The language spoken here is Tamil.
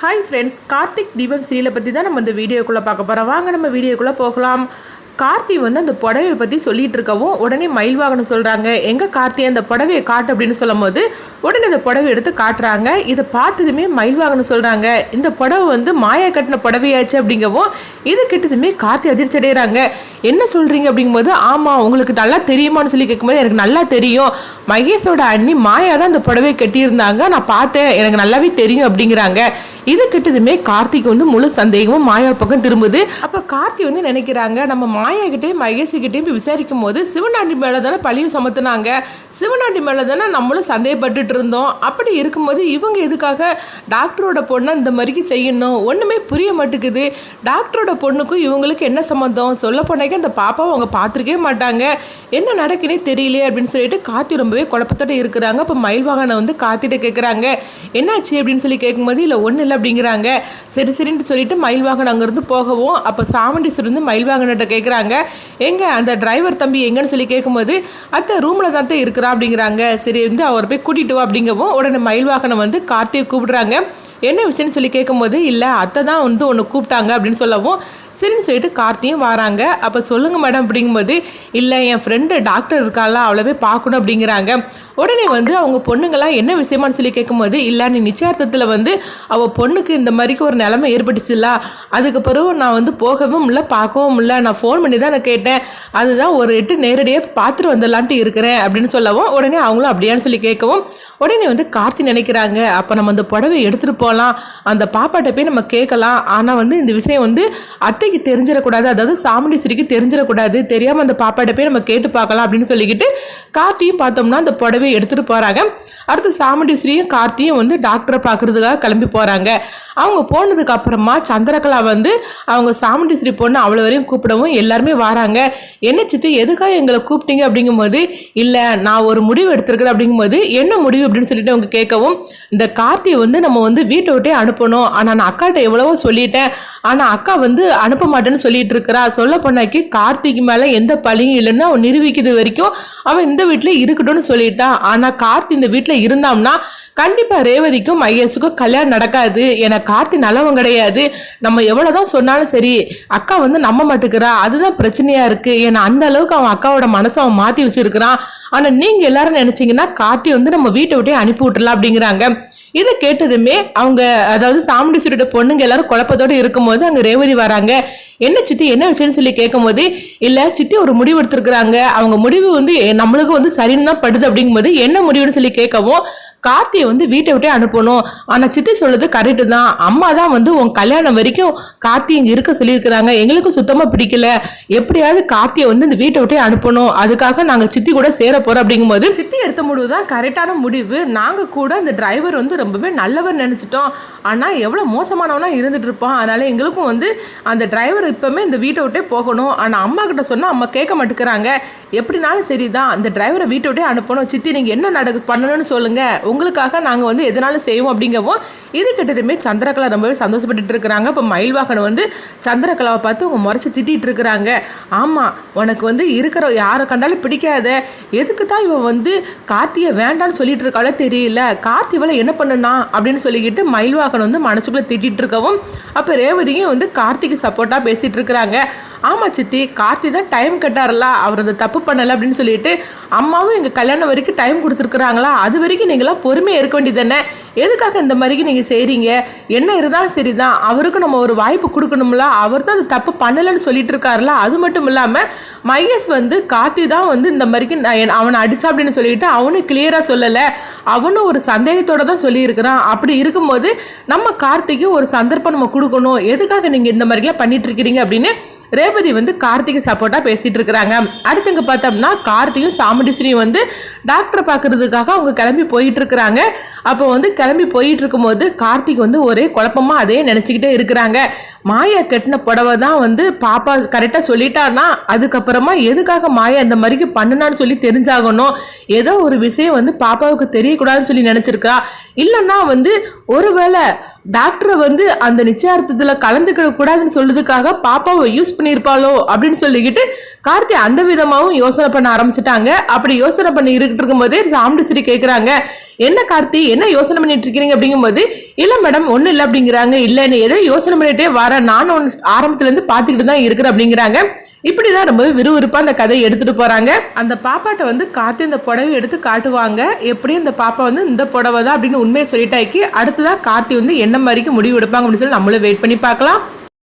ஹாய் ஃப்ரெண்ட்ஸ் கார்த்திக் தீபம் சீரியலை பற்றி தான் நம்ம இந்த வீடியோக்குள்ளே பார்க்க போகிறோம் வாங்க நம்ம வீடியோக்குள்ளே போகலாம். கார்த்தி வந்து அந்த புடவையை பற்றி சொல்லிட்டு இருக்கவும் உடனே மயில் வாகனம் சொல்கிறாங்க எங்கே கார்த்தி அந்த புடவையை காட்டு அப்படின்னு சொல்லும்போது உடனே அந்த புடவை எடுத்து காட்டுறாங்க. இதை பார்த்ததுமே மயில் வாகனம் சொல்கிறாங்க இந்த புடவை வந்து மாயா கட்டின புடவையாச்சு அப்படிங்கவும் இது கிட்டதுமே கார்த்தி அதிர்ச்சி அடைகிறாங்க என்ன சொல்கிறீங்க அப்படிங்கும்போது ஆமாம் உங்களுக்கு நல்லா தெரியுமான்னு சொல்லி கேட்கும்போது எனக்கு நல்லா தெரியும். மகேஷோட அண்ணி மாயா தான் அந்த புடவையை கட்டியிருந்தாங்க. நான் பார்த்தேன். எனக்கு நல்லாவே தெரியும் அப்படிங்கிறாங்க. இது கிட்டதுமே கார்த்திக் வந்து முழு சந்தேகமும் மாயா பக்கம் திரும்புது. அப்போ கார்த்தி வந்து நினைக்கிறாங்க நம்ம மாயா கிட்டேயும் மகேஷுக்கிட்டையும் போய் விசாரிக்கும் போது சிவனாண்டி மேலே தானே பழியும் சமத்துனாங்க. சிவனாண்டி மேலே தானே நம்மளும் சந்தேகப்பட்டுட்டு இருந்தோம். அப்படி இருக்கும்போது இவங்க எதுக்காக டாக்டரோட பொண்ணை இந்த மாதிரிக்கு செய்யணும்? ஒன்றுமே புரிய மாட்டேங்குது. டாக்டரோட பொண்ணுக்கும் இவங்களுக்கு என்ன சம்மந்தம் சொல்ல போனாக்க அந்த பாப்பாவை அவங்க பார்த்துருக்கவே மாட்டாங்க. என்ன நடக்குனே தெரியலையே அப்படின்னு சொல்லிட்டு கார்த்தி ரொம்பவே குழப்பத்தோட இருக்கிறாங்க. அப்போ மயில்வாகனை வந்து கார்த்திட்ட கேட்குறாங்க என்னாச்சு? அப்படின்னு சொல்லி கேட்கும்போது இல்லை ஒன்றும் இல்லை அப்படிங்கிறாங்க. சரி சரின்னு சொல்லிட்டு மயில்வாகன் அங்கேருந்து போகவும் அப்போ சாமுண்டீஸ்வரர் வந்து மயில்வாகன்கிட்ட கேட்குறாங்க எங்கே அந்த டிரைவர் தம்பி எங்கன்னு சொல்லி கேட்கும்போது அத்தை ரூமில் தான் தான் இருக்கிறா அப்படிங்கிறாங்க. சரி வந்து அவர் போய் கூட்டிட்டு வா அப்படிங்கவும் உடனே மயில்வாகனை வந்து கார்த்தியை கூப்பிடுறாங்க. என்ன விஷயம்னு சொல்லி கேட்கும்போது இல்லை அத்தை தான் வந்து ஒன்று கூப்பிட்டாங்க அப்படின்னு சொல்லவும் சரின்னு சொல்லிட்டு கார்த்தியும் வராங்க. அப்போ சொல்லுங்கள் மேடம் அப்படிங்கும்போது இல்லை என் ஃப்ரெண்டு டாக்டர் இருக்கால போய் பார்க்கணும் அப்படிங்கிறாங்க. உடனே வந்து அவங்க பொண்ணுங்களாம் என்ன விஷயமான்னு சொல்லி கேட்கும்போது இல்லை நீ நிச்சயார்த்தத்தில் வந்து அவள் பொண்ணுக்கு இந்த மாதிரிக்கு ஒரு நிலமை ஏற்பட்டுச்சுல்ல. அதுக்கு பிறகு நான் வந்து போகவும் இல்லை பார்க்கவும் இல்லை. நான் ஃபோன் பண்ணி தான் நான் கேட்டேன். அதுதான் ஒரு எட்டு நேரடியாக பார்த்துட்டு வந்துடலான்ட்டு இருக்கிறேன் அப்படின்னு சொல்லவும் உடனே அவங்களும் அப்படியான்னு சொல்லி கேட்கவும் உடனே வந்து கார்த்தி நினைக்கிறாங்க. அப்போ நம்ம அந்த புடவை எடுத்துகிட்டு போகலாம் அந்த பாப்பாட்ட போய் நம்ம கேட்கலாம். ஆனால் வந்து இந்த விஷயம் வந்து அத்தைக்கு தெரிஞ்சிடக்கூடாது. அதாவது சாமுண்டீஸ்வரிக்கு தெரிஞ்சிடக்கூடாது. தெரியாமல் அந்த பாப்பாட்ட போய் நம்ம கேட்டு பார்க்கலாம் அப்படின்னு சொல்லிக்கிட்டு கார்த்தியும் பார்த்தோம்னா அந்த புடவையை எடுத்துகிட்டு போகிறாங்க அடுத்து சாமுண்டீஸ்வரியும் கார்த்தியும் வந்து டாக்டரை பார்க்குறதுக்காக கிளம்பி போகிறாங்க அவங்க போனதுக்கு அப்புறமா சந்திரகலா வந்து அவங்க சாமுண்டீஸ்வரி பொண்ணு அவ்வளோ வரையும் கூப்பிடவும் எல்லாருமே வராங்க. என்ன சித்து எதுக்காக எங்களை கூப்பிட்டீங்க அப்படிங்கும்போது? இல்லை நான் ஒரு முடிவு எடுத்திருக்கிறேன் அப்படிங்கும்போது என்ன முடிவு அப்படின்னு சொல்லிட்டு அவங்க கேட்கவும் இந்த கார்த்தியை வந்து நம்ம வந்து வீட்டை விட்டே அனுப்பணும். ஆனால் நான் அக்காட்ட எவ்வளவோ சொல்லிட்டேன். ஆனால் அக்கா வந்து அனுப்ப மாட்டேன்னு சொல்லிட்டு இருக்கிறா. சொல்ல போனாக்கி கார்த்திக்கு மேலே எந்த பழியும் இல்லைன்னு அவன் நிரூபிக்கிறது வரைக்கும் அவன் இந்த வீட்டில் இருக்கட்டும்னு சொல்லிட்டான் ஆனால் கார்த்தி இந்த வீட்டில் இருந்தான்னா கண்டிப்பாக ரேவதிக்கும் ஐஎஸுக்கும் கல்யாணம் நடக்காது. ஏன்னா கார்த்தி நல்லவன் கிடையாது. நம்ம எவ்வளோதான் சொன்னாலும் சரி அக்கா வந்து நம்ப மாட்டுக்கிறா. அதுதான் பிரச்சனையா இருக்கு. ஏன்னா அந்த அளவுக்கு அவன் அக்காவோட மனசை அவன் மாற்றி வச்சிருக்கிறான். ஆனால் நீங்கள் எல்லாரும் நினச்சிங்கன்னா கார்த்தி வந்து நம்ம வீட்டை விட்டே அனுப்பி விட்டுலாம் அப்படிங்கிறாங்க. இதை கேட்டதுமே அவங்க அதாவது சாமுண்டீஸ்வரோட பொண்ணுங்க எல்லாரும் குழப்பத்தோடு இருக்கும்போது அங்கே ரேவதி வராங்க. என்ன சித்தி என்ன விஷயம்னு சொல்லி கேட்கும்போது இல்லை சித்தி ஒரு முடிவு எடுத்திருக்கிறாங்க. அவங்க முடிவு வந்து எ- நம்மளுக்கு வந்து சரின்னு தான் படுது. அப்படிங்கும்போது என்ன முடிவுன்னு சொல்லி கேட்கவும் கார்த்தியை வந்து வீட்டை விட்டே அனுப்பணும். ஆனால் சித்தி சொல்லுது கரெக்டு தான். அம்மா தான் வந்து உன் கல்யாணம் வரைக்கும் கார்த்தி இங்கே இருக்க சொல்லியிருக்கிறாங்க. எங்களுக்கும் சுத்தமாக பிடிக்கல. எப்படியாவது கார்த்தியை வந்து இந்த வீட்டை விட்டே அனுப்பணும். அதுக்காக நாங்கள் சித்தி கூட சேர போகிறோம் அப்படிங்கும்போது சித்தி எடுத்த முடிவு தான் கரெக்டான முடிவு. நாங்கள் கூட அந்த டிரைவர் வந்து ரொம்பவே நல்லவர் நினச்சிட்டோம். ஆனால் எவ்வளோ மோசமானவனாக இருந்துட்டு இருப்பான். அதனால் எங்களுக்கும் வந்து அந்த டிரைவர் இப்போவுமே இந்த வீட்டை விட்டே போகணும். ஆனால் அம்மா கிட்ட சொன்னால் அம்மா கேட்க மாட்டேங்கிறாங்க. எப்படினாலும் சரி தான் அந்த டிரைவரை வீட்டை விட்டே அனுப்பணும். சித்தி நீங்கள் என்ன நடக்கு பண்ணணும்னு சொல்லுங்கள் உங்களுக்காக நாங்கள் வந்து எதனாலும் செய்வோம் அப்படிங்கவும் இது கிட்டதுமே சந்திரகலா ரொம்பவே சந்தோஷப்பட்டுட்டு இருக்கிறாங்க. இப்போ மயில்வாகன் வந்து சந்திரகலாவை பார்த்து உங்கள் முறைச்சி திட்டிகிட்டு இருக்கிறாங்க. ஆமாம் உனக்கு வந்து இருக்கிற யாரை கண்டாலும் பிடிக்காத எதுக்கு தான் இவன் வந்து கார்த்தியை வேண்டான்னு சொல்லிட்டு இருக்காளோ தெரியல. கார்த்தி இவளை என்ன பண்ணுனா? அப்படின்னு சொல்லிக்கிட்டு மயில்வாகன் வந்து மனசுக்குள்ளே திட்டிகிட்டு இருக்கவும் அப்போ ரேவதியும் வந்து கார்த்திக்கு சப்போர்ட்டாக பேசிகிட்டு இருக்கிறாங்க. ஆமாம் சித்தி கார்த்தி தான் டைம் கட்டார்ல அவர் அந்த தப்பு பண்ணலை அப்படின்னு சொல்லிட்டு அம்மாவும் எங்கள் கல்யாணம் வரைக்கும் டைம் கொடுத்துருக்குறாங்களா? அது வரைக்கும் நீங்களாம் பொறுமையாக இருக்க வேண்டியது தானே எதுக்காக இந்த மாதிரிக்கு நீங்கள் செய்கிறீங்க என்ன இருந்தாலும் சரி தான் அவருக்கு நம்ம ஒரு வாய்ப்பு கொடுக்கணும்ல. அவர் தான் அந்த தப்பு பண்ணலைன்னு சொல்லிட்டு இருக்காருல அது மட்டும் இல்லாமல் மகேஷ் வந்து கார்த்தி தான் வந்து இந்த மாதிரிக்கு நான் என்- அவனை அடிச்சா அப்படின்னு சொல்லிட்டு அவனும் கிளியராக சொல்லலை. அவனும் ஒரு சந்தேகத்தோட தான் சொல்லியிருக்கிறான். அப்படி இருக்கும்போது நம்ம கார்த்திக்கு ஒரு சந்தர்ப்பம் நம்ம கொடுக்கணும். எதுக்காக நீங்கள் இந்த மாதிரிலாம் பண்ணிட்டு இருக்கிறீங்க அப்படின்னு ரேவதி வந்து கார்த்திகை சப்போர்ட்டாக பேசிகிட்டு இருக்கிறாங்க அடுத்தங்க பார்த்தோம்னா கார்த்தியும் சாமுண்டீஸ்வரியும் வந்து டாக்டரை பார்க்குறதுக்காக அவங்க கிளம்பி போயிட்டு இருக்கிறாங்க அப்போ வந்து கிளம்பி போயிட்டு இருக்கும்போது கார்த்திக் வந்து ஒரே குழப்பமாக அதே நினச்சிக்கிட்டே இருக்கிறாங்க. மாயா கட்டின புடவை தான் வந்து பாப்பா கரெக்டாக சொல்லிட்டான்னா அதுக்கப்புறமா எதுக்காக மாயா இந்த மாதிரிக்கு பண்ணுனான்னு சொல்லி தெரிஞ்சாகணும்? ஏதோ ஒரு விஷயம் வந்து பாப்பாவுக்கு தெரியக்கூடாதுன்னு சொல்லி நினச்சிருக்கா? இல்லைன்னா வந்து ஒருவேளை டாக்டரை வந்து அந்த நிச்சயார்த்தத்தில் கலந்துக்க கூடாதுன்னு சொல்றதுக்காக பாப்பாவை யூஸ் பண்ணியிருப்பாளோ அப்படின்னு சொல்லிக்கிட்டு கார்த்தி அந்த விதமாகவும் யோசனை பண்ண ஆரம்பிச்சிட்டாங்க. அப்படி யோசனை பண்ணி இருக்கிட்டு இருக்கும்போதே சாமுண்டீஸ்வரி கேட்குறாங்க என்ன கார்த்தி என்ன யோசனை பண்ணிட்டு இருக்கிறீங்க அப்படிங்கும்போது இல்லை மேடம் ஒன்றும் இல்லை அப்படிங்கிறாங்க. இல்லைன்னு நீ ஏதோ யோசனை பண்ணிட்டே வர. நானும் ஒன்று ஆரம்பத்துலேருந்து இருந்து தான் இருக்கிறேன் அப்படிங்கிறாங்க. இப்படிதான் ரொம்பவே விறுவிறுப்பாக அந்த கதையை எடுத்துட்டு போறாங்க. அந்த பாப்பாட்ட வந்து காத்து இந்த புடவை எடுத்து காட்டுவாங்க. எப்படியும் இந்த பாப்பா வந்து இந்த புடவை தான் அப்படின்னு உண்மையை சொல்லிட்டாக்கி அடுத்ததாக கார்த்தி வந்து என்ன மாதிரிக்கு முடிவு எடுப்பாங்க அப்படின்னு சொல்லி நம்மளும் வெயிட் பண்ணி பார்க்கலாம்.